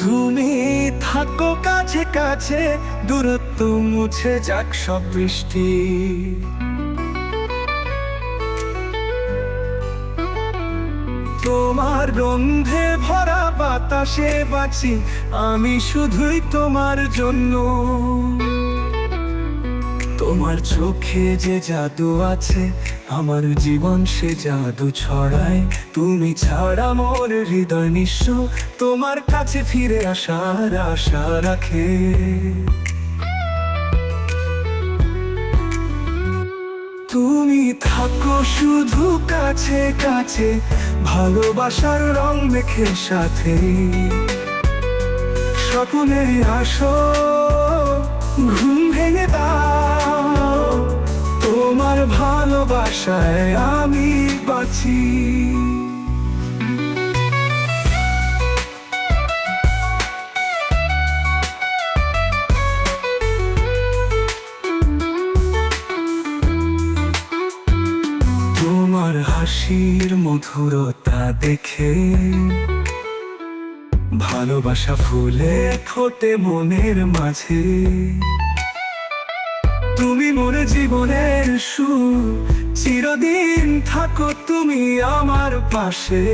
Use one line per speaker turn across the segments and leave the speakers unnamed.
তুমি থাকো কাছে কাছে, দূরত্ব মুছে যাক সব বৃষ্টি। তোমার রন্ধে ভরা বাতাসে বাঁচি, আমি শুধুই তোমার জন্য। তোমার চোখে যে জাদু আছে, আমার জীবন সে জাদু ছড়ায়। তুমি ছাড়া মোর হৃদয় নিঃস্ব, তোমার কাছে ফিরে আসার আশা রাখে। তুমি থাকো শুধু কাছে কাছে, ভালোবাসার রং মেখে সাথে। স্বপ্নে আসো ঘুম ভেঙে তোমার ভালোবাসায় আমি বাঁচি। তোমার হাসির মধুরতা দেখে ভালোবাসা ফুলে ফোটে মনের মাঝে। তুমি মোর জীবনের সুর চিরদিন থাকো তুমি আমার পাশে।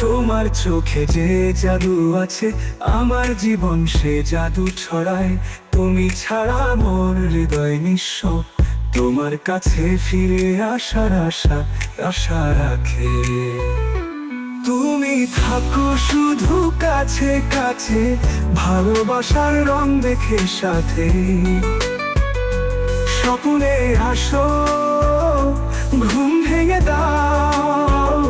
তোমার চোখে যে জাদু আছে, আমার জীবন সে জাদু ছড়ায়। তুমি ছাড়া মোর হৃদয় নিঃস্ব। তোমার কাছে ফিরে আসার আশা আশা রাখে। তুমি থাকো শুধু কাছে কাছে, ভালোবাসার রং দেখে সাথে। স্বপ্নে আসো, ঘুম ভেঙে দাও।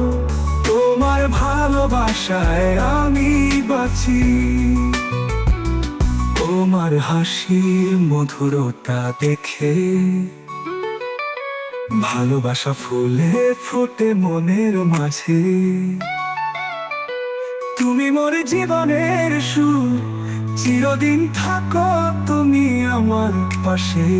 তোমার ভালোবাসায় আমি বাঁচি। তোমার হাসির মধুরতা দেখে ভালোবাসা ফুলে ফুটে মনের মাঝে। তুমি মোর জীবনের সুর চিরদিন থাকো তুমি আমার পাশে।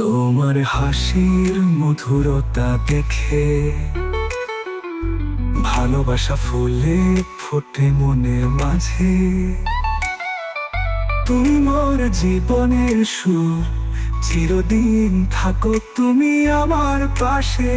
তোমার হাসির মধুরতা দেখে ভালোবাসা ফুলে ফোটে মনের মাঝে। তুমি মোর জীবনের সুর, চিরদিন থাকো তুমি আমার পাশে।